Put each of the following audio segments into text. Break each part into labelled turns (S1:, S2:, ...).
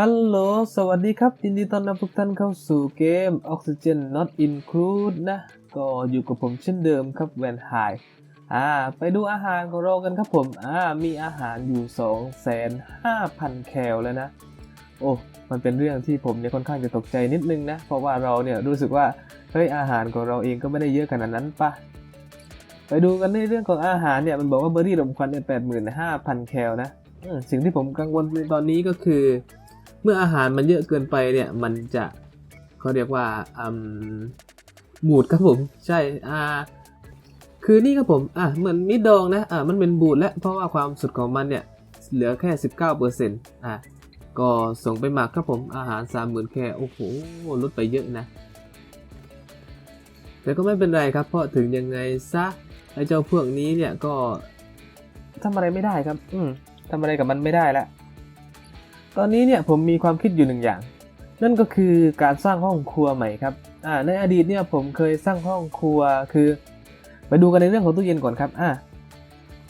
S1: ฮัลโหล สวัสดีครับ ยินดีต้อนรับทุกท่านเข้าสู่เกม Oxygen Not Include นะ ก็อยู่กับผมเช่นเดิมครับแวนไฮอ่า ไปดูอาหารของเรากันครับผม อ่า มีอาหารอยู่ 2,500,000 แคลแล้วนะ โอ้ มันเป็นเรื่องที่ผมเนี่ยค่อนข้างจะตกใจนิดนึงนะ เพราะว่าเราเนี่ยรู้สึกว่า เฮ้ย อาหารของเราเองก็ไม่ได้เยอะขนาดนั้นปะไปดูกันในเรื่องของอาหารเนี่ยมันบอกว่าเบอร์รี่ลมควันเนี่ย85,000แคลนะสิ่งที่ผมกังวลในตอนนี้ก็คือ เมื่ออาหารมันเยอะเกินไปเนี่ย มันจะเขาเรียกว่าอืมบูดครับผม ใช่อ่าคือนี่ครับผมอะเหมือนมิดดองนะอ่ามันเป็นบูดแล้วเพราะว่าความสุดของมันเนี่ย เหลือแค่ 19%อะก็ส่งไปหมักครับผมอาหาร 30,000แค่โอ้โหลดไปเยอะนะ แต่ก็ไม่เป็นไรครับ เพราะถึงยังไงซะไอ้เจ้าพวกนี้เนี่ยก็ทำอะไรไม่ได้ครับ อืมทำอะไรกับมันไม่ได้ละ ตอนนี้เนี่ยผมมีความคิดอยู่หนึ่งอย่าง นั่นก็คือการสร้างห้องครัวใหม่ครับอ่าในอดีตเนี่ยผมเคยสร้างห้องครัวคือ ไปดูกันในเรื่องของตู้เย็นก่อนครับอ่า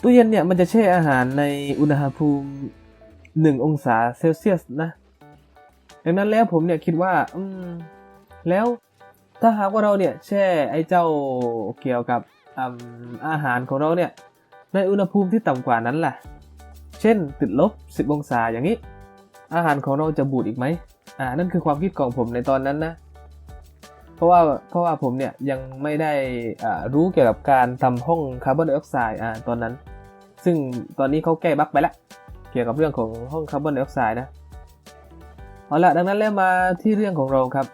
S1: ตู้เย็นเนี่ยมันจะแช่อาหารในอุณหภูมิ 1 องศาเซลเซียสนะดังนั้นแล้วผมเนี่ยคิดว่าอืมแล้วถ้าหากว่าเราเนี่ยแช่ไอ้เจ้าเกี่ยวกับออาหารของเราเนี่ยในอุณหภูมิที่ต่ำกว่านั้นล่ะ เช่นติดลบ 10 องศาอย่างนี้ อาหารของเราจะบูดอีกไหมอ่านั่นคือความคิดของผมในตอนนั้นนะ เพราะว่าเพราะว่าผมเนี่ยยังไม่ได้อ่ารู้เกี่ยวกับการทำห้องคาร์บอนไดออกไซด์อ่าตอนนั้น ซึ่งตอนนี้เขาแก้บั๊กไปแล้วเกี่ยวกับเรื่องของห้องคาร์บอนไดออกไซด์นะเอาละดังนั้นแล้วมาที่เรื่องของเราครับ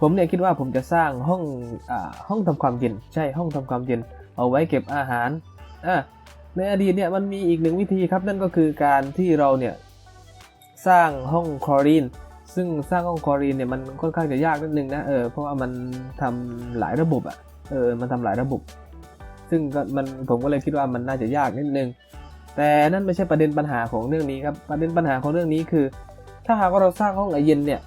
S1: ผมเนี่ยคิดว่าผมจะสร้างห้องอ่าห้องทำความเย็นใช่ห้องทำความเย็น เอาไว้เก็บอาหารอ่าในอดีตเนี่ยมันมีอีกหนึ่งวิธีครับนั่นก็คือการที่เราเนี่ย สร้างห้องคลอรีน ซึ่งสร้างห้องคลอรีนเนี่ยมันค่อนข้างจะยากนิดนึงนะเออเพราะว่ามันทำหลายระบบอะ่ะเออมันทำหลายระบบ ซึ่งมันผมก็เลยคิดว่ามันน่าจะยากนิดนึง แต่นั่นไม่ใช่ประเด็นปัญหาของเรื่องนี้ครับประเด็นปัญหาของเรื่องนี้คือ ถ้าหากว่าเราสร้างห้องไอเย็นเนี่ย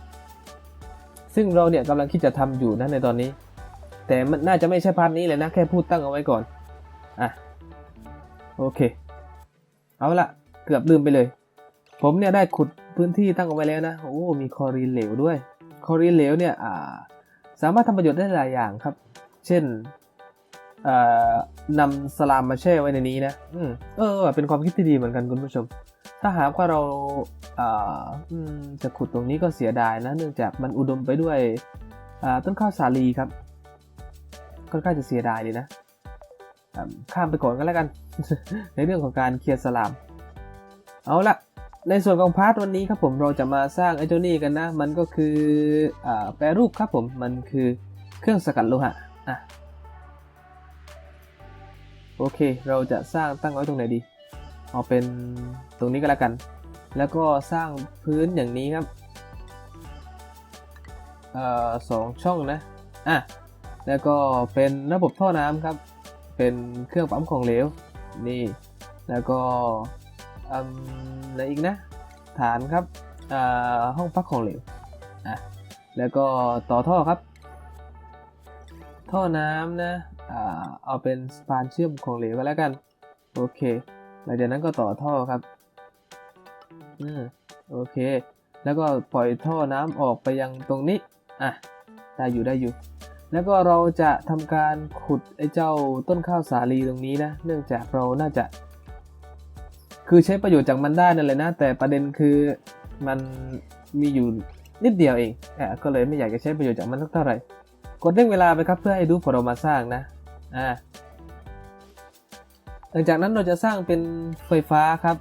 S1: ซึ่งเราเนี่ยกำลังคิดจะทำอยู่นะในตอนนี้ แต่มันน่าจะไม่ใช่พาร์ทนี้เลยนะแค่พูดตั้งเอาไว้ก่อนอะโอเค เอาละเกือบลืมไปเลย ผมเนี่ยได้ขุด พื้นที่ตั้งเอาไว้แล้วนะ โอ้ มีคอรีนเหลวด้วย คอรีนเหลวเนี่ยสามารถทำประโยชน์ได้หลายอย่างครับ เช่นนำสลามมาแช่ไว้ในนี้นะอเออ เป็นความคิดที่ดีเหมือนกันคุณผู้ชม ถ้าหากว่าเราจะขุดตรงนี้ก็เสียดายนะ เนื่องจากมันอุดมไปด้วยต้นข้าวสาลีครับ ค่อนข้างจะเสียดายเลยนะข้ามไปก่อนก็แล้วกัน ในเรื่องของการเคลียร์สลาม เอาละ ในส่วนของพาร์ทวันนี้ครับผมเราจะมาสร้างไอ้เจ้านี่กันนะ มันก็คืออแปรรูปครับผมมันคือเครื่องสกัดโลหะอะโอเค เราจะสร้างตั้งไว้ตรงไหนดี เอาเป็นตรงนี้ก็แล้วกัน แล้วก็สร้างพื้นอย่างนี้ครับเอ่อสองช่องนะอะแล้วก็เป็นระบบท่อน้ำครับ เป็นเครื่องปั๊มของเหลวนี่ แล้วก็ อะไรอีกนะ ฐานครับห้องพักของเหลวอะแล้วก็ต่อท่อครับ ท่อน้ำนะเอาเป็นสปานเชื่อมของเหลวก็แล้วกัน โอเค หลังจากนั้นก็ต่อท่อครับ อืมโอเค แล้วก็ปล่อยท่อน้ำออกไปยังตรงนี้ อะ ได้อยู่ได้อยู่ แล้วก็เราจะทำการขุดไอ้เจ้าต้นข้าวสาลีตรงนี้นะ เนื่องจากเราน่าจะ คือใช้ประโยชน์จากมันได้นั่นแหละนะ แต่ประเด็นคือมันมีอยู่นิดเดียวเองอะก็เลยไม่อยากจะใช้ประโยชน์จากมันสักเท่าไหร่ กดเร่งเวลาไปครับเพื่อให้ดูพอเรามาสร้างนะอ่าหลังจากนั้นเราจะสร้างเป็นไฟฟ้าครับ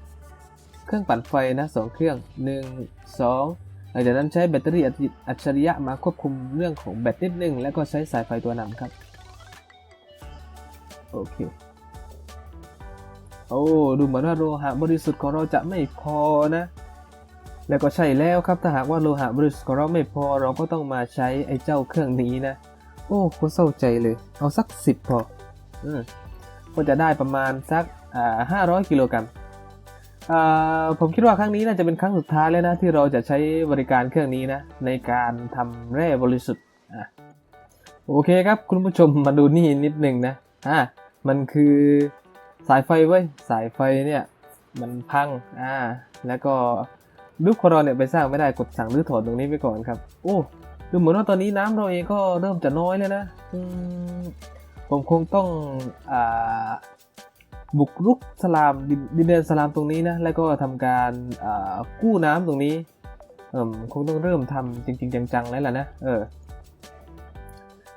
S1: เครื่องปั่นไฟนะสองเครื่อง 1 2 หลังจากนั้นใช้แบตเตอรี่อัจฉริยะมาควบคุมเรื่องของแบตนิดนึง แล้วก็ใช้สายไฟตัวนำครับ โอเค โอ้ ดูเหมือนว่าโลหะบริสุทธิ์ของเราจะไม่พอนะ แล้วก็ใช่แล้วครับ ถ้าหากว่าโลหะบริสุทธิ์ของเราไม่พอ เราก็ต้องมาใช้ไอ้เจ้าเครื่องนี้นะ โอ้โคตรเศร้าใจเลย เอาสักสิบพอ อืมก็จะได้ประมาณสักอ่าห้าร้อยกิโลกรัมอ่าผมคิดว่าครั้งนี้น่าจะเป็นครั้งสุดท้ายแล้วนะที่เราจะใช้บริการเครื่องนี้นะ ในการทำแร่บริสุทธิ์อะโอเคครับ คุณผู้ชมมาดูนี่นิดหนึ่งนะอ่ามันคือ สายไฟเว้ยสายไฟเนี่ยมันพังอ่าแล้วก็รูปของเราเนี่ยไปสร้างไม่ได้กดสั่งรื้อถอนตรงนี้ไปก่อนครับ โอ้ดูเหมือนว่าตอนนี้น้ำเราเองก็เริ่มจะน้อยแล้วนะผมคงต้องอ่าบุกรุกสลามดินแดนสลามตรงนี้นะแล้วก็ทำการอ่ากู้น้ำตรงนี้เอมคงต้องเริ่มทำจริง ๆ จังๆแล้วล่ะนะเออ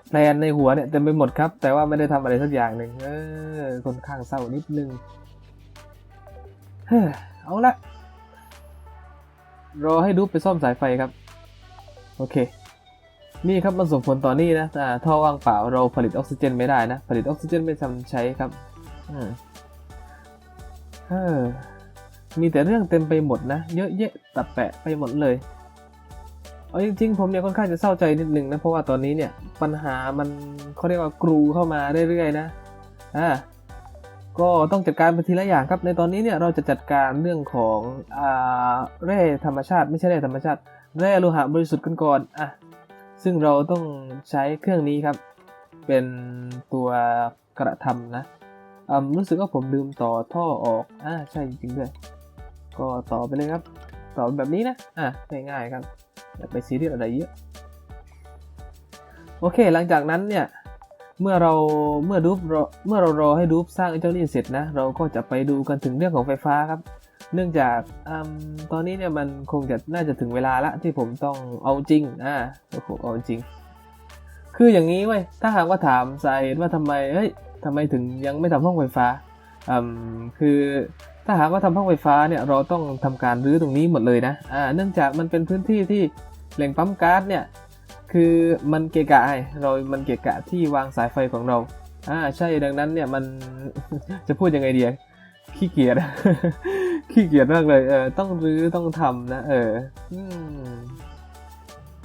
S1: แพลนในหัวเนี่ยเต็มไปหมดครับ แต่ว่าไม่ได้ทำอะไรสักอย่างหนึ่งเออค่อนข้างเศร้านิดนึงเฮ้อเอาละรอให้ดูไปซ่อมสายไฟครับ โอเค นี่ครับมันส่งผลต่อนี่นะอ่ท่อว่างเปล่าเราผลิตออกซิเจนไม่ได้นะ ผลิตออกซิเจนไม่ทำใช้ครับอืมเออมีแต่เรื่องเต็มไปหมดนะ เยอะแยะตับแปะไปหมดเลย เอาจริงๆผมเนี่ยค่อนข้างจะเศร้าใจนิดนึงนะเพราะว่าตอนนี้เนี่ยปัญหามันเขาเรียกว่ากรูเข้ามาเรื่อยๆนะอ่าก็ต้องจัดการไปทีละอย่างครับ ในตอนนี้เนี่ยเราจะจัดการเรื่องของอ่าแร่ธรรมชาติ ไม่ใช่แร่ธรรมชาติแร่โลหะบริสุทธิ์กันก่อนอะซึ่งเราต้องใช้เครื่องนี้ครับ เป็นตัวกระทำนะอืมรู้สึกว่าผมลืมต่อท่อออกอ่าใช่จริงด้วย ก็ต่อไปเลยครับ ต่อแบบนี้นะอะง่ายๆครับ อย่าไปซีเรียสอะไรเยอะโอเค หลังจากนั้นเนี่ยเมื่อเราเมื่อดูปเมื่อเรารอให้ดูปสร้างไอ้เจ้านี่เสร็จนะเราก็จะไปดูกันถึงเรื่องของไฟฟ้าครับ เนื่องจากอตอนนี้เนี่ยมันคงจะน่าจะถึงเวลาละที่ผมต้องเอาจริงอ่าโอ้โหเอาจริง คืออย่างนี้เว้ยถ้าหากว่าถามสาเหตุว่าทำไมเฮ้ยทำไมถึงยังไม่ทำห้องไฟฟ้าอืมคือ ถ้าหากว่าทำห้องไฟฟ้าเนี่ยเราต้องทำการรื้อตรงนี้หมดเลยนะอ่าเนื่องจากมันเป็นพื้นที่ที่แหล่งปั๊มก๊าซเนี่ยคือมันเกะกะไงเรามันเกะกะที่วางสายไฟของเราอ่าใช่ดังนั้นเนี่ยมันจะพูดยังไงดีอะขี้เกียจขี้เกียจมากเลยเออต้องรื้อต้องทำนะเออ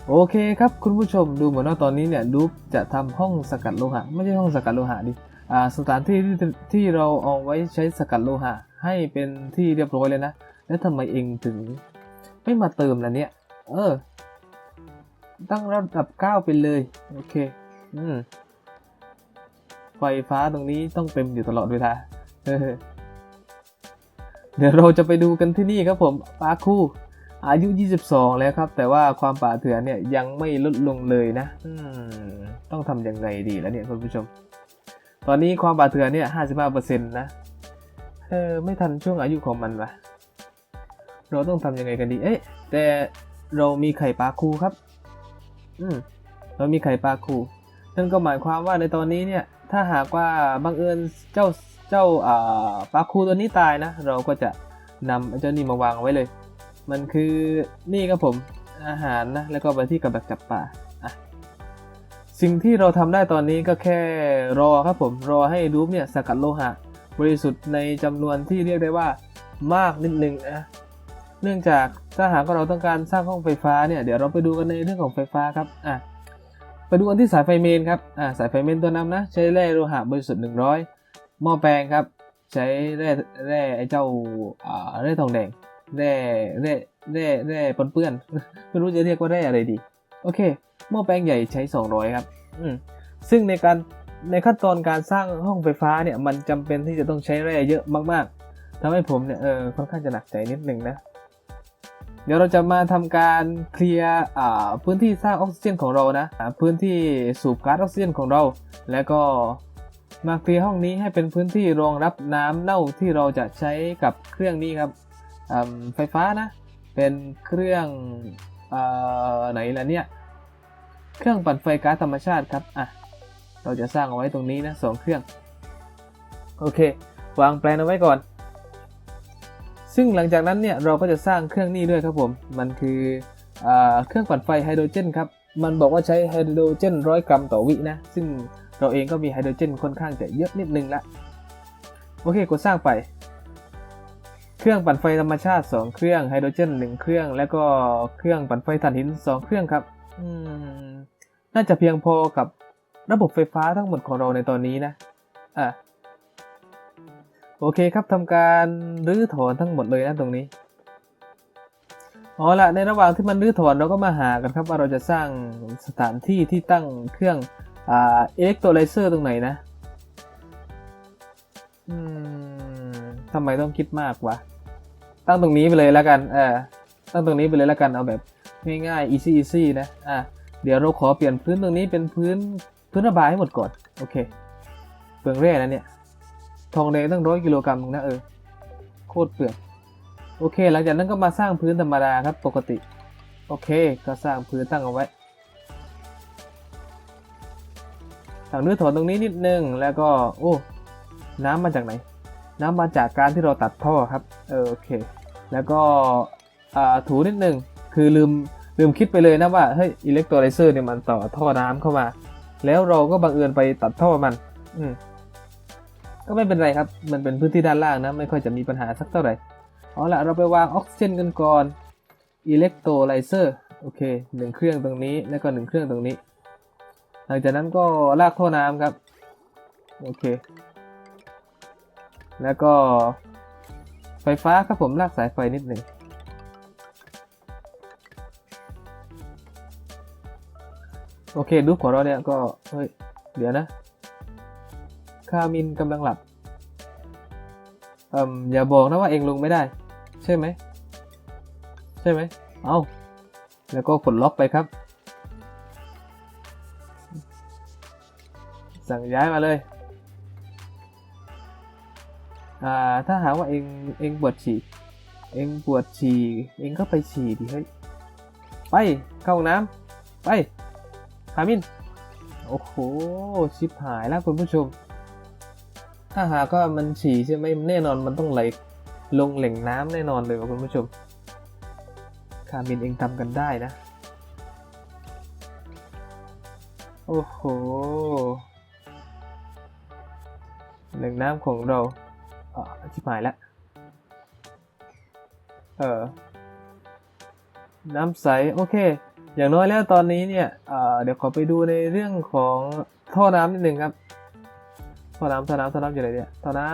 S1: โอเคครับคุณผู้ชมดูเหมือนว่าตอนนี้เนี่ยดูจะทำห้องสกัดโลหะ ไม่ใช่ห้องสกัดโลหะดิอ่าสถานที่ที่ที่เราเอาไว้ใช้สกัดโลหะ ให้เป็นที่เรียบร้อยเลยนะ แล้วทำไมเองถึงไม่มาเติมล่ะเนี่ย เออ ตั้งระดับ 9 ไปเลย โอเค อืม ไฟฟ้าตรงนี้ต้องเต็มอยู่ตลอดเวลาเดี๋ยวเราจะไปดูกันที่นี่ครับผมปาคู่ อายุ 22 แล้วครับ แต่ว่าความป่าเถื่อนเนี่ยยังไม่ลดลงเลยนะอืมต้องทำยังไงดีแล้วเนี่ยคุณผู้ชม ตอนนี้ความป่าเถื่อนเนี่ย 55%นะ เออไม่ทันช่วงอายุของมันวะเราต้องทำยังไงกันดี เอ๊ะแต่เรามีไข่ปลาคูครับ อืมเรามีไข่ปลาคูนั่นก็หมายความว่าในตอนนี้เนี่ย ถ้าหากว่าบังเอิญเจ้าเจ้าอ่าปลาคูตัวนี้ตายนะ เราก็จะนำเจ้านี่มาวางไว้เลย มันคือนี่ครับผมอาหารนะ แล้วก็ไปที่กับดักจับปลาอะสิ่งที่เราทำได้ตอนนี้ก็แค่รอครับผมรอให้รูปเนี่ยสกัดโลหะ บริสุทธิ์ในจำนวนที่เรียกได้ว่ามากนิดนึงนะเนื่องจากถ้าหากเราต้องการสร้างห้องไฟฟ้าเนี่ยเดี๋ยวเราไปดูกันในเรื่องของไฟฟ้าครับอะไปดูกันที่สายไฟเมนครับอะสายไฟเมนตัวนำนะ ใช้แร่โลหะบริสุทธิ์ 100 หม้อแปลงครับ ใช้แร่แร่ไอ้เจ้าอ่าแร่ทองแดงแร่แร่แร่แร่ปนเปื้อนไม่รู้จะเรียกว่าแร่อะไรดี โอเคหม้อแปลงใหญ่ใช้ 200 ครับอืมซึ่งในการ ในขั้นตอนการสร้างห้องไฟฟ้าเนี่ยมันจำเป็นที่จะต้องใช้แร่เยอะมากๆทำให้ผมเนี่ยเออค่อนข้างจะหนักใจนิดนึงนะ เดี๋ยวเราจะมาทำการเคลียร์อ่าพื้นที่สร้างออกซิเจนของเรานะพื้นที่สูบก๊าซออกซิเจนของเรา แล้วก็มาเคลียร์ห้องนี้ให้เป็นพื้นที่รองรับน้ำเน่าที่เราจะใช้กับเครื่องนี้ครับไฟฟ้านะ เป็นเครื่องอไหนล่ะเนี่ย เครื่องปั่นไฟก๊าซธรรมชาติครับอะ เราจะสร้างเอาไว้ตรงนี้นะสองเครื่อง โอเค วางแปลนเอาไว้ก่อน ซึ่งหลังจากนั้นเนี่ยเราก็จะสร้างเครื่องนี้ด้วยครับผม มันคืออเครื่องปั่นไฟไฮโดรเจนครับ มันบอกว่าใช้ไฮโดรเจนร้อยกรัมต่อวินะ ซึ่งเราเองก็มีไฮโดรเจนค่อนข้างจะเยอะนิดนึงละ โอเค กดสร้างไป เครื่องปั่นไฟธรรมชาติ 2 เครื่องไฮโดรเจน 1 เครื่อง แล้วก็เครื่องปั่นไฟถ่านหิน 2 เครื่องครับน่าจะเพียงพอกับ ระบบไฟฟ้าทั้งหมดของเราในตอนนี้นะอะโอเคครับทำการรื้อถอนทั้งหมดเลยนะตรงนี้เอาละในระหว่างที่มันรื้อถอนเราก็มาหากันครับว่าเราจะสร้างสถานที่ที่ตั้งเครื่องอ่าอิเล็กโทรไลเซอร์ตรงไหนนะอืมทำไมต้องคิดมากวะตั้งตรงนี้ไปเลยแล้วกันเออตั้งตรงนี้ไปเลยแล้วกันเอาแบบง่ายๆ easy easy นะอะเดี๋ยวเราขอเปลี่ยนพื้นตรงนี้เป็นพื้น พื้นระบายให้หมดก่อน โอเคเปลืองแร่นะเนี่ย ทองแดงตั้งร้อยกิโลกรัมนึงนะเออ โคตรเปลืองโอเค หลังจากนั้นก็มาสร้างพื้นธรรมดาครับปกติ โอเค ก็สร้างพื้นตั้งเอาไว้ถังเนื้อถอนตรงนี้นิดนึง แล้วก็ โอ้ น้ำมาจากไหน น้ำมาจากการที่เราตัดท่อครับ เออโอเค แล้วก็ถูนิดนึง คือลืมลืมคิดไปเลยนะว่า เฮ้ย อิเล็กโทรไลเซอร์เนี่ยมันต่อท่อน้ำเข้ามา แล้วเราก็บังเอิญไปตัดท่อมัน อืมก็ไม่เป็นไรครับ มันเป็นพื้นที่ด้านล่างนะ ไม่ค่อยจะมีปัญหาสักเท่าไหร่เอาละเราไปวางออกซิเจนกันก่อนอิเล็กโทรไลเซอร์โอเคหนึ่งเครื่องตรงนี้แล้วก็หนึ่งเครื่องตรงนี้ หลังจากนั้นก็ลากท่อน้ำครับโอเค แล้วก็ไฟฟ้าครับผมลากสายไฟนิดหนึ่ง โอเคดูของเราเนี่ยก็ เฮ้ย เดี๋ยวนะคามินกำลังหลับอ่มอย่าบอกนะว่าเองลงไม่ได้ ใช่ไหม ใช่ไหม เอาแล้วก็กดล็อกไปครับ สั่งย้ายมาเลย อ่า ถ้าหากว่าเองเองปวดฉี่ เองปวดฉี่ เองก็ไปฉี่ดิเฮ้ย ไป เข้าห้องน้ำไป คามิน โอ้โห ชิบหายแล้วคุณผู้ชม ถ้าหากว่ามันฉี่ใช่ไหมแน่นอนมันต้องไหลลงแหล่งน้ำแน่นอนเลยว่ะคุณผู้ชม คามินเองทำกันได้นะ โอ้โห แหล่งน้ำของเราอ่าชิบหายแล้ว เออ น้ำใส โอเค อย่างน้อยแล้วตอนนี้เนี่ยเเดี๋ยวขอไปดูในเรื่องของท่อน้ำนิดหนึ่งครับท่อน้ำท่อน้ำท่อน้ำอยู่ไหนเนี่ยท่อน้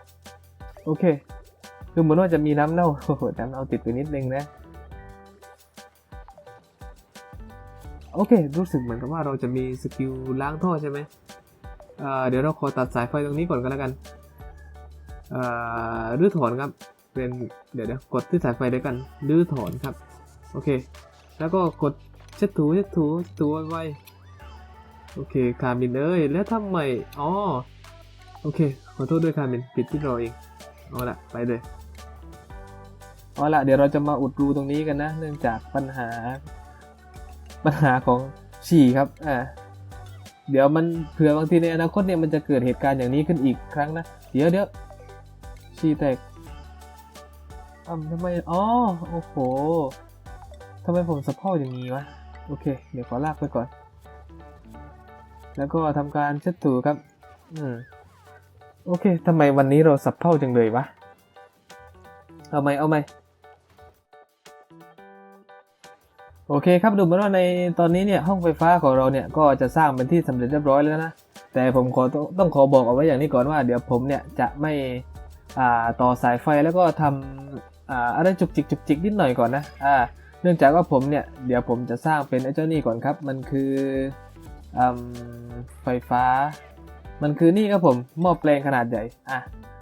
S1: ำโอเคคือเหมือนว่าจะมีน้ำเน่าโอ้โหน้ำเน่าติดไปนิดนึงนะโอเค รู้สึกเหมือนกับว่าเราจะมีสกิลล้างท่อใช่ไหมเเดี๋ยวเราขอตัดสายไฟตรงนี้ก่อนก็แล้วกันรื้อถอนครับ เป็น เดี๋ยวเดี๋ยวกดที่สายไฟด้วยกัน รื้อถอนครับ โอเค แล้วก็กดเช็ดถูเช็ดถูเช็ดถูไวๆโอเคคามินเอ้ยแล้วทำไมอ๋อโอเค ขอโทษด้วยคามินผิดที่เราเองเอาละไปเลยเอาละเดี๋ยวเราจะมาอุดรูตรงนี้กันนะ เนื่องจากปัญหา ปัญหาของฉี่ครับอ่าเดี๋ยวมันเผื่อบางทีในอนาคตเนี่ยมันจะเกิดเหตุการณ์อย่างนี้ขึ้นอีกครั้งนะเดี๋ยวเดี๋ยวฉี่แตกอ่าทำไมอ๋อโอ้โห ทำไมผมสะเพร่าอย่างนี้วะ โอเค เดี๋ยวขอลากไปก่อน แล้วก็ทำการเช็ดถูครับ อืม โอเคทำไมวันนี้เราสับเพ่าจังเลยวะ เอาไหมเอาไหมโอเคครับดูเหมือนว่าในตอนนี้เนี่ยห้องไฟฟ้าของเราเนี่ยก็จะสร้างเป็นที่สำเร็จเรียบร้อยแล้วนะ แต่ผมขอต้องต้องขอบอกเอาไว้อย่างนี้ก่อนว่าเดี๋ยวผมเนี่ยจะไม่อ่าต่อสายไฟแล้วก็ทำอ่าอะไรจุกจิกจุกจิกนิดหน่อยก่อนนะอ่า เนื่องจากว่าผมเนี่ย เดี๋ยวผมจะสร้างเป็นไอ้เจ้านี่ก่อนครับ มันคืออไฟฟ้า มันคือนี่ครับผมหม้อแปลงขนาดใหญ่ อะ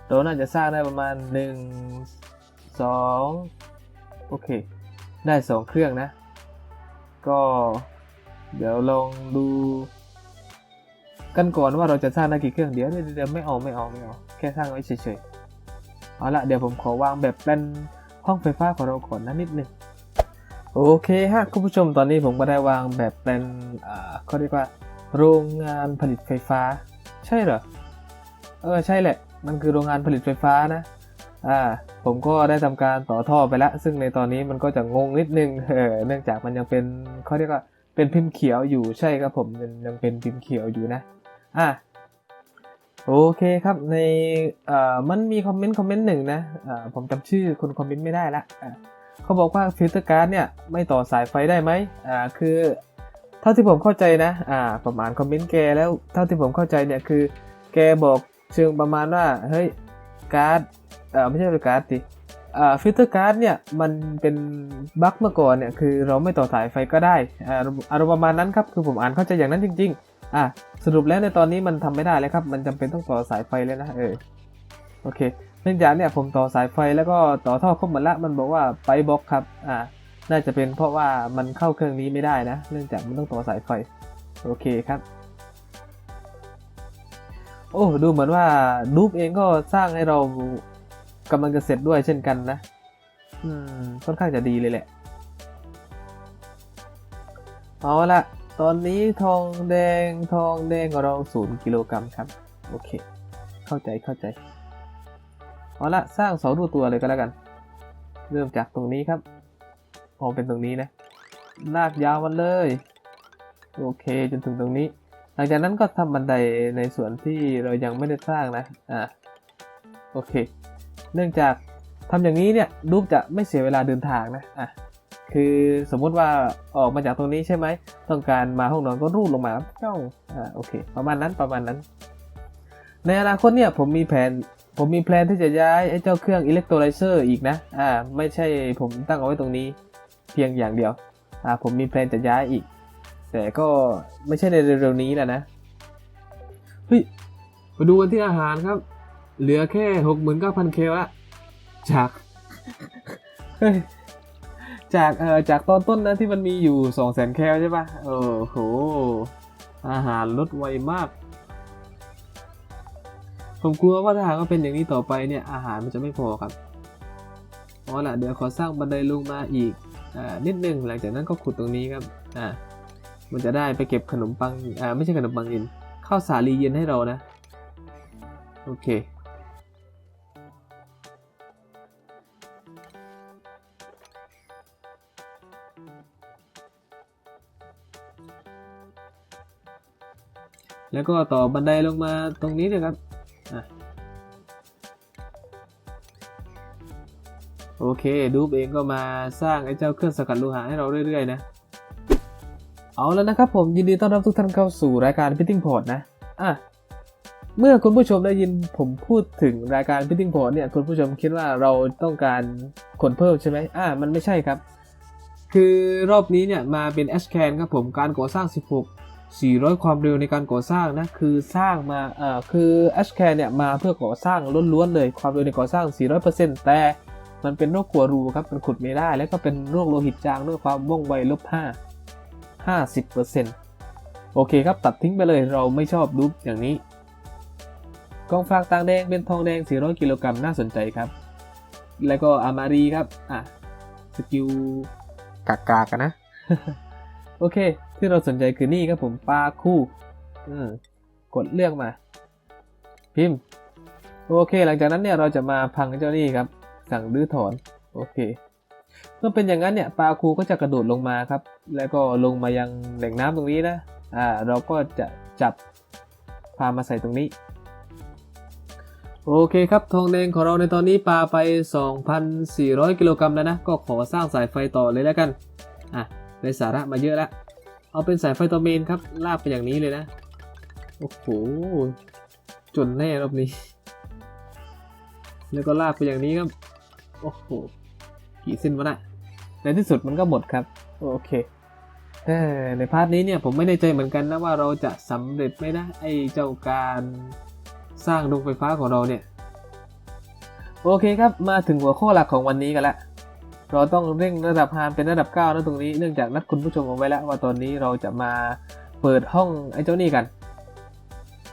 S1: ตัวน่าจะสร้างได้ประมาณ 1 2 โอเค ได้สองเครื่องนะ ก็ เดี๋ยวลองดู กันก่อนว่าเราจะสร้างได้กี่เครื่องเดี๋ยวเดี๋ยวไม่เอาไม่เอาไม่เอาแค่สร้างไว้เฉยๆเอาละเดี๋ยวผมขอวางแบบเป็นห้องไฟฟ้าของเราก่อนนะนิดนึง โอเคฮะคุณผู้ชมตอนนี้ผมก็ได้วางแบบเป็นเขาเรียกว่า โรงงานผลิตไฟฟ้า ใช่เหรอ เออใช่แหละ มันคือโรงงานผลิตไฟฟ้านะ อ่า ผมก็ได้ทำการต่อท่อไปแล้ว ซึ่งในตอนนี้มันก็จะงงนิดนึง เออเนื่องจากมันยังเป็นเขาเรียกว่าเป็นพิมพ์เขียวอยู่ใช่ครับผมยังเป็นพิมพ์เขียวอยู่นะ อะโอเคครับในอ่อมันมีคอมเมนต์คอมเมนต์หนึ่งนะอ่าผมจำชื่อคนคอมเมนต์ไม่ได้ละอ่า เขาบอกว่าฟิลเตอร์การ์ดเนี่ยไม่ต่อสายไฟได้ไหมอ่าคือเท่าที่ผมเข้าใจนะอ่าประมาณคอมเมนต์แกแล้วเท่าที่ผมเข้าใจเนี่ยคือแกบอกเชิงประมาณว่าเฮ้ยการ์ดเออไม่ใช่เป็นการ์ดดิอ่าฟิลเตอร์การ์ดเนี่ยมันเป็นบั๊กเมื่อก่อนเนี่ยคือเราไม่ต่อสายไฟก็ได้อ่าอารมณ์ประมาณนั้นครับคือผมอ่านเข้าใจอย่างนั้นจริง ๆอะสรุปแล้วในตอนนี้มันทำไม่ได้แล้วครับ มันจำเป็นต้องต่อสายไฟเลยนะเออโอเค เนื่องจากเนี่ยผมต่อสายไฟแล้วก็ต่อท่อครบหมดละมันบอกว่าไปบล็อกครับอ่าน่าจะเป็นเพราะว่ามันเข้าเครื่องนี้ไม่ได้นะ เนื่องจากมันต้องต่อสายไฟ โอเคครับ โอ้ดูเหมือนว่าดูปเองก็สร้างให้เรากำลังจะเสร็จด้วยเช่นกันนะ อืม ค่อนข้างจะดีเลยแหละ เอาละตอนนี้ทองแดงทองแดงของเราศูนย์กิโลกรัมครับ โอเค เข้าใจเข้าใจ เอาละสร้างเสาดูตัวเลยก็แล้วกัน เริ่มจากตรงนี้ครับพอเป็นตรงนี้นะ ลากยาวมันเลย โอเคจนถึงตรงนี้ หลังจากนั้นก็ทำบันไดในส่วนที่เรายังไม่ได้สร้างนะ อ่า โอเค เนื่องจากทำอย่างนี้เนี่ยรูปจะไม่เสียเวลาเดินทางนะ อะ คือสมมุติว่าออกมาจากตรงนี้ใช่ไหม ต้องการมาห้องนอนก็รูดลงมาเจ้าอ่า โอเค ประมาณนั้น ประมาณนั้น ในอนาคตเนี่ยผมมีแผน ผมมีแพลนที่จะย้ายไอ้เจ้าเครื่องอิเล็กโทรไลเซอร์อีกนะ อ่า ไม่ใช่ผมตั้งเอาไว้ตรงนี้เพียงอย่างเดียว อ่า ผมมีแพลนจะย้ายอีก แต่ก็ไม่ใช่ในเร็วๆนี้แหละนะ เฮ้ย มาดูกันที่อาหารครับ เหลือแค่หกหมื่นเก้าพันเคละ จาก เฮ้ย จาก เอ่อ จากตอนต้นนะที่มันมีอยู่สองแสนแคลใช่ปะโอ้โห อาหารลดไวมาก ผมกลัวว่าถ้าหากว่าเป็นอย่างนี้ต่อไปเนี่ยอาหารมันจะไม่พอครับเอาล่ะเดี๋ยวขอสร้างบันไดลงมาอีกอ่านิดนึงหลังจากนั้นก็ขุดตรงนี้ครับอ่ามันจะได้ไปเก็บขนมปังอ่าไม่ใช่ขนมปังเย็นข้าวสาลีเย็นให้เรานะ โอเคแล้วก็ต่อบันไดลงมาตรงนี้เลยครับ โอเคดูบเองก็มาสร้างไอ้เจ้าเครื่องสกัดโลหะให้เราเรื่อยๆนะ เอาแล้วนะครับผมยินดีต้อนรับทุกท่านเข้าสู่รายการ Fitting Port นะ อะ เมื่อคุณผู้ชมได้ยินผมพูดถึงรายการ Fitting Port เนี่ย คุณผู้ชมคิดว่าเราต้องการขนเพิ่มใช่ไหมอ่ามันไม่ใช่ครับ คือรอบนี้เนี่ยมาเป็น H can ครับผมการก่อสร้าง 16 400 ความเร็วในการก่อสร้างนะ คือสร้างมาเอ่อคือ H can เนี่ยมาเพื่อก่อสร้างล้วนๆเลยความเร็วในก่อสร้าง 400%แต่ มันเป็นโรคกัวรูครับมันขุดไม่ได้ แล้วก็เป็นโรคโลหิตจางด้วยความว่องไวลบ5 50%โอเคครับตัดทิ้งไปเลยเราไม่ชอบรูปอย่างนี้ กองฟางต่างแดงเป็นทองแดง 400 กิโลกรัมน่าสนใจครับ แล้วก็อามารีครับอะสกิลกากๆกันนะ โอเค ที่เราสนใจคือนี่ครับผมปลาคู่กดเลือกมา พิมพ์ โอเค หลังจากนั้นเนี่ยเราจะมาพังเจ้านี่ครับ สั่งรื้อถอน โอเค เมื่อเป็นอย่างนั้นเนี่ยปลาคูก็จะกระโดดลงมาครับ แล้วก็ลงมายังแหล่งน้ำตรงนี้นะ อ่า เราก็จะจับพามาใส่ตรงนี้ โอเคครับทองแดงของเราในตอนนี้ปลาไป 2,400 กิโลกรัมแล้วนะ ก็ขอสร้างสายไฟต่อเลยแล้วกัน อะได้สาระมาเยอะแล้ว เอาเป็นสายไฟตัวเมนครับ ลากไปอย่างนี้เลยนะ โอ้โห จนแน่รอบนี้ แล้วก็ลากไปอย่างนี้ครับ โอ้โหกี่เส้นวะนะในที่สุดมันก็หมดครับ โอเคในพาร์ทนี้เนี่ยผมไม่แน่ใจเหมือนกันนะว่าเราจะสำเร็จไหมนะไอเจ้าการสร้างโรงไฟฟ้าของเราเนี่ย โอเคครับมาถึงหัวข้อหลักของวันนี้กันละเราต้องเร่งระดับฮานเป็นระดับ9นะตรงนี้เนื่องจากนัดคุณผู้ชมเอาไว้แล้วว่าตอนนี้เราจะมาเปิดห้องไอ้เจ้านี่กัน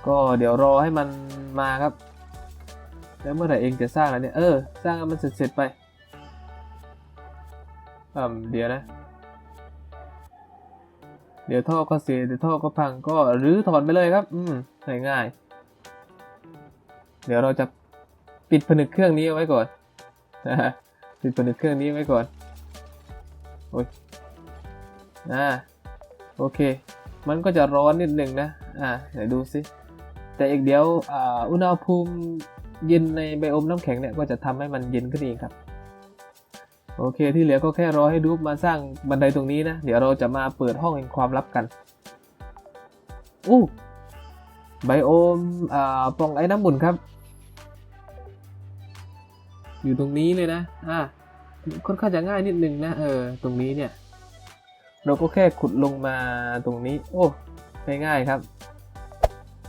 S1: ก็เดี๋ยวรอให้มันมาครับ แล้วเมื่อไหร่เองจะสร้างแล้วเนี่ย เออ สร้างมันเสร็จๆไปอืมเดี๋ยวนะ เดี๋ยวท่อก็เสีย เดี๋ยวท่อก็พัง ก็รื้อถอนไปเลยครับ อืม ง่ายๆ เดี๋ยวเราจะปิดผนึกเครื่องนี้ไว้ก่อน ปิดผนึกเครื่องนี้ไว้ก่อน โอ้ยอ่า โอเค มันก็จะร้อนนิดหนึ่งนะ อ่าไหนดูสิแต่อีกเดี๋ยวอ่าอุณหภูมิ เย็นในไบโอมน้ำแข็งเนี่ยก็จะทำให้มันเย็นขึ้นเองครับ โอเคที่เหลือก็แค่รอให้ดูมาสร้างบันไดตรงนี้นะ เดี๋ยวเราจะมาเปิดห้องแห่งความลับกันอู้ไบโอมอ่าปองไอ้น้ำหมุนครับ อยู่ตรงนี้เลยนะอ่าค่อนข้างจะง่ายนิดนึงนะเออตรงนี้เนี่ย เราก็แค่ขุดลงมาตรงนี้ โอ้ง่ายๆครับ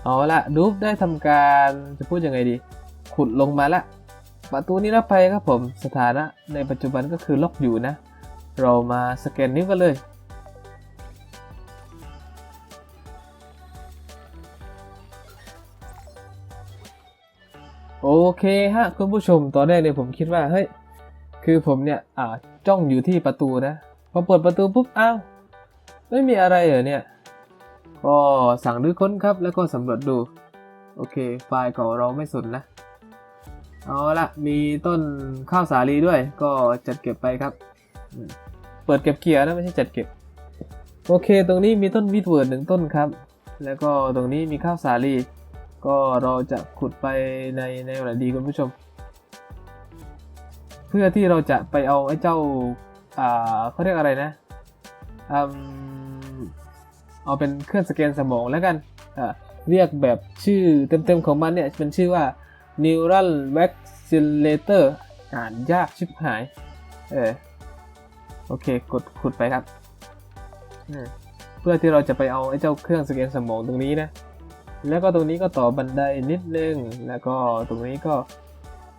S1: เอาละดูปได้ทำการจะพูดยังไงดี ขุดลงมาละ ประตูนิรภัยครับผม สถานะในปัจจุบันก็คือล็อกอยู่นะ เรามาสแกนนิ้วกันเลยโอเคฮะคุณผู้ชมตอนแรกเนี่ยผมคิดว่าเฮ้ยคือผมเนี่ยอ่าจ้องอยู่ที่ประตูนะพอเปิดประตูปุ๊บอ้าวไม่มีอะไรเหรอเนี่ยก็สั่งรื้อค้นครับแล้วก็สำรวจดู โอเค ไฟล์ของเราไม่สนนะ เอาละมีต้นข้าวสาลีด้วย ก็จัดเก็บไปครับ เปิดเก็บเกียร์นะไม่ใช่จัดเก็บ โอเค ตรงนี้มีต้นวิตเวิร์ดหนึ่งต้นครับ แล้วก็ตรงนี้มีข้าวสาลี ก็เราจะขุดไปในในวันดีคุณผู้ชม เพื่อที่เราจะไปเอาไอ้เจ้า อ่าเขาเรียกอะไรนะอืมเอาเป็นเครื่องสแกนสมองแล้วกันอ่าเรียกแบบชื่อเต็มๆของมันเนี่ยเป็นชื่อว่า Neural Vaccinator อ่านยากชิบหาย เออ โอเค กดขุดไปครับ เพื่อที่เราจะไปเอาไอ้เจ้าเครื่องสแกนสมองตรงนี้นะ แล้วก็ตรงนี้ก็ต่อบันไดนิดนึง แล้วก็ตรงนี้ก็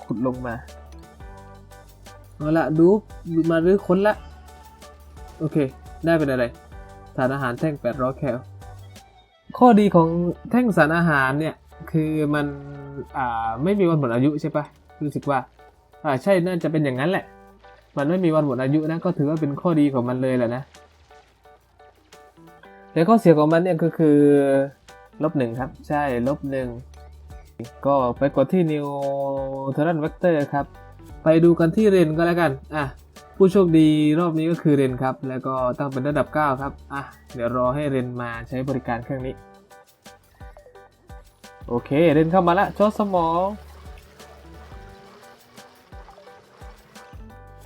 S1: ขุดลงมา เอาละดูมารื้อค้นละ โอเค ได้เป็นอะไร สารอาหารแท่ง800แคล ข้อดีของแท่งสารอาหารเนี่ย คือมันอ่าไม่มีวันหมดอายุใช่ปะรู้สึกว่าอ่าใช่น่าจะเป็นอย่างนั้นแหละ มันไม่มีวันหมดอายุนะก็ถือว่าเป็นข้อดีของมันเลยแหละนะแต่ข้อเสียของมันเนี่ยก็คือลบหนึ่งครับ ใช่ลบหนึ่งก็ไปกดที่ new t e r r a n vector ครับ ไปดูกันที่เรนก็แล้วกันอะผู้โชคดีรอบนี้ก็คือเรนครับ แล้วก็ตั้งเป็นระดับ 9 ครับอะเดี๋ยวรอให้เรนมาใช้บริการเครื่องนี้ โอเคเรนเข้ามาละโชว์สมอง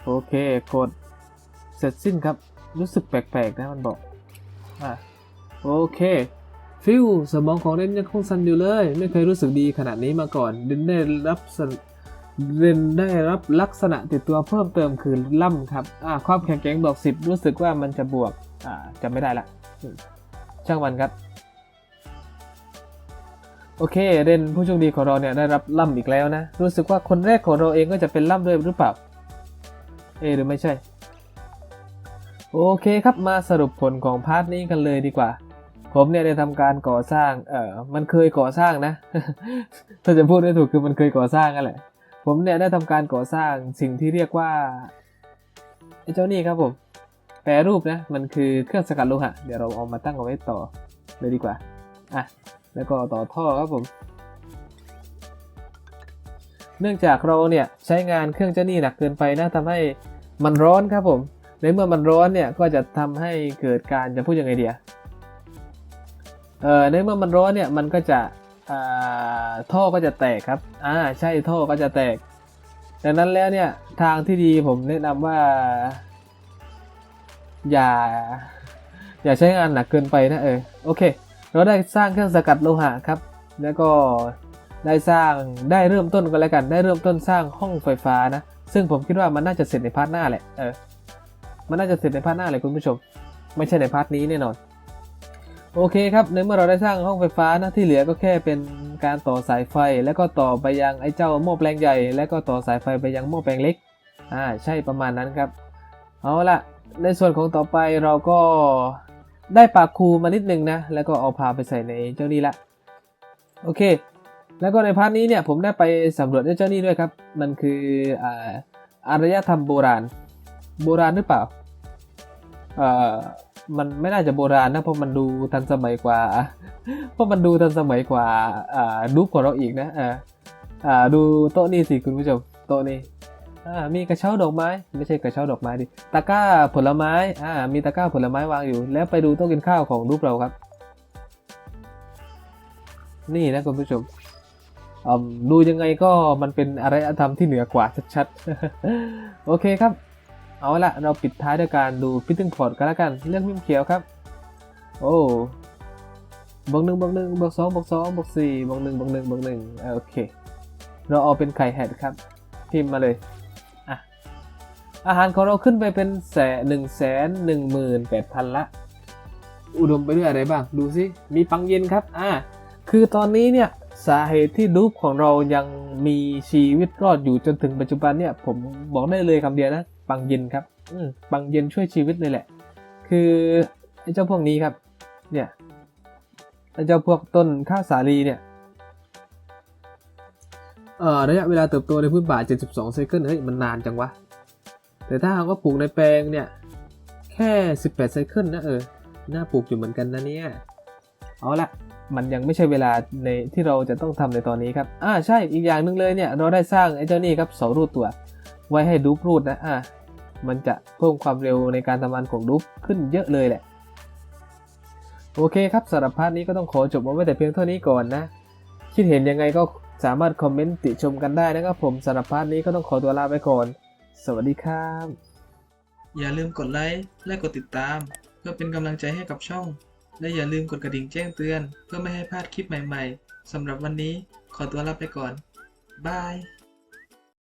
S1: โอเค กด เสร็จสิ้นครับ รู้สึกแปลกๆ นะมันบอก อะ โอเค ฟิวสมองของเรนยังคงสั่นอยู่เลย ไม่เคยรู้สึกดีขนาดนี้มาก่อนเรนได้รับเรนได้รับลักษณะติดตัวเพิ่มเติมคือล่ำครับ อ่า ความแข็งแกร่งบวกสิบรู้สึกว่ามันจะบวก อ่าจำไม่ได้ละ ช่างมันครับ โอเคเรนผู้โชคดีของเราเนี่ยได้รับล่ำอีกแล้วนะ รู้สึกว่าคนแรกของเราเองก็จะเป็นล่ำด้วยหรือเปล่า เอหรือไม่ใช่ โอเคครับมาสรุปผลของพาร์ทนี้กันเลยดีกว่า ผมเนี่ยได้ทำการก่อสร้าง เออมันเคยก่อสร้างนะ ถ้าจะพูดได้ถูกคือมันเคยก่อสร้างกันแหละ ผมเนี่ยได้ทำการก่อสร้างสิ่งที่เรียกว่าไอเจ้านี่ครับผมแปรรูปนะ มันคือเครื่องสกัดโลหะ เดี๋ยวเราเอามาตั้งเอาไว้ต่อเลยดีกว่า อะ แล้วก็ต่อท่อครับผม เนื่องจากเราเนี่ยใช้งานเครื่องเจ้านี่หนักเกินไปนะทำให้มันร้อนครับผม ในเมื่อมันร้อนเนี่ยก็จะทำให้เกิดการจะพูดยังไงเดียเอ่อในเมื่อมันร้อนเนี่ยมันก็จะท่อก็จะแตกครับ อ่าใช่ท่อก็จะแตก ดังนั้นแล้วเนี่ยทางที่ดีผมแนะนำว่า อย่า อย่าใช้งานหนักเกินไปนะเออโอเค เราได้สร้างเครื่องสกัดโลหะครับ แล้วก็ได้สร้างได้เริ่มต้นกันแล้วกัน ได้เริ่มต้นสร้างห้องไฟฟ้านะ ซึ่งผมคิดว่ามันน่าจะเสร็จในพาร์ทหน้าแหละ เออ มันน่าจะเสร็จในพาร์ทหน้าเลยคุณผู้ชม ไม่ใช่ในพาร์ทนี้แน่นอน โอเคครับในเมื่อเราได้สร้างห้องไฟฟ้านะที่เหลือก็แค่เป็นการต่อสายไฟ แล้วก็ต่อไปยังไอ้เจ้าหม้อแปลงใหญ่ แล้วก็ต่อสายไฟไปยังหม้อแปลงเล็ก อ่า ใช่ประมาณนั้นครับ เอาละในส่วนของต่อไปเราก็ ได้ปากคูมานิดนึงนะ แล้วก็เอาพาไปใส่ในเจ้านี้ละ โอเค แล้วก็ในพาร์ทนี้เนี่ยผมได้ไปสำรวจเจ้านี้ด้วยครับ มันคืออาอารยธรรมโบราณ โบราณหรือเปล่า เอ่อ มันไม่น่าจะโบราณนะ เพราะมันดูทันสมัยกว่า เพราะมันดูทันสมัยกว่าอ่ารูปของเราอีกนะ อ่าดูโต๊ะนี้สิคุณผู้ชม โต๊ะนี้ อ่ามีกระเช้าดอกไม้ ไม่ใช่กระเช้าดอกไม้ดิตะกร้าผลไม้อ่ามีตะกร้าผลไม้วางอยู่ แล้วไปดูโต๊ะกินข้าวของรูปเราครับ นี่นะคุณผู้ชมดูยังไงก็มันเป็นอารยธรรมที่เหนือกว่าชัดๆ โอเคครับ เอาละเราปิดท้ายด้วยการดูพิทติ้งพอร์ตกันแล้วกันเรื่องมิมเขียวครับ โอ้บวกหนึ่งบวกหนึ่งบวกสองบวกสองบวกสี่บวกหนึ่งบวกหนึ่งบวกหนึ่งโอเค เราเอาเป็นไข่แฮดครับพิมพ์มาเลย อาหารของเราขึ้นไปเป็นแสนหนึ่งแสนหนึ่งหมื่นแปดพันละ อุดมไปด้วยอะไรบ้าง ดูสิ มีปังเย็นครับ อ่า คือตอนนี้เนี่ยสาเหตุที่ดูปของเรายังมีชีวิตรอดอยู่จนถึงปัจจุบันเนี่ย ผมบอกได้เลยคำเดียวนะ ปังเย็นครับ อืมปังเย็นช่วยชีวิตเลยแหละ คือไอ้เจ้าพวกนี้ครับ เนี่ยไอ้เจ้าพวกต้นข้าวสาลีเนี่ยเอ่อระยะเวลาเติบโตในพื้นป่า 72ไซเคิลเฮ้ย มันนานจังวะ แต่ถ้าหากว่าปลูกในแปลงเนี่ย แค่ 18ไซเคิลนะเออ น่าปลูกอยู่เหมือนกันนะเนี่ย เอาละมันยังไม่ใช่เวลาในที่เราจะต้องทำในตอนนี้ครับ อ่าใช่ อีกอย่างหนึ่งเลยเนี่ย เราได้สร้างไอ้เจ้านี่ครับเสารูดตัว ไว้ให้ดูปรูดนะ อ่า มันจะเพิ่มความเร็วในการทำงานของดูปขึ้นเยอะเลยแหละ โอเคครับสำหรับพาร์ทนี้ก็ต้องขอจบเอาไว้แต่เพียงเท่านี้ก่อนนะ คิดเห็นยังไงก็สามารถคอมเมนต์ติชมกันได้นะครับผมสำหรับพาร์ทนี้ก็ต้องขอตัวลาไปก่อน สวัสดีครับ
S2: อย่าลืมกดไลค์และกดติดตาม เพื่อเป็นกำลังใจให้กับช่อง และอย่าลืมกดกระดิ่งแจ้งเตือน เพื่อไม่ให้พลาดคลิปใหม่ๆสำหรับวันนี้ขอตัวลาไปก่อนบาย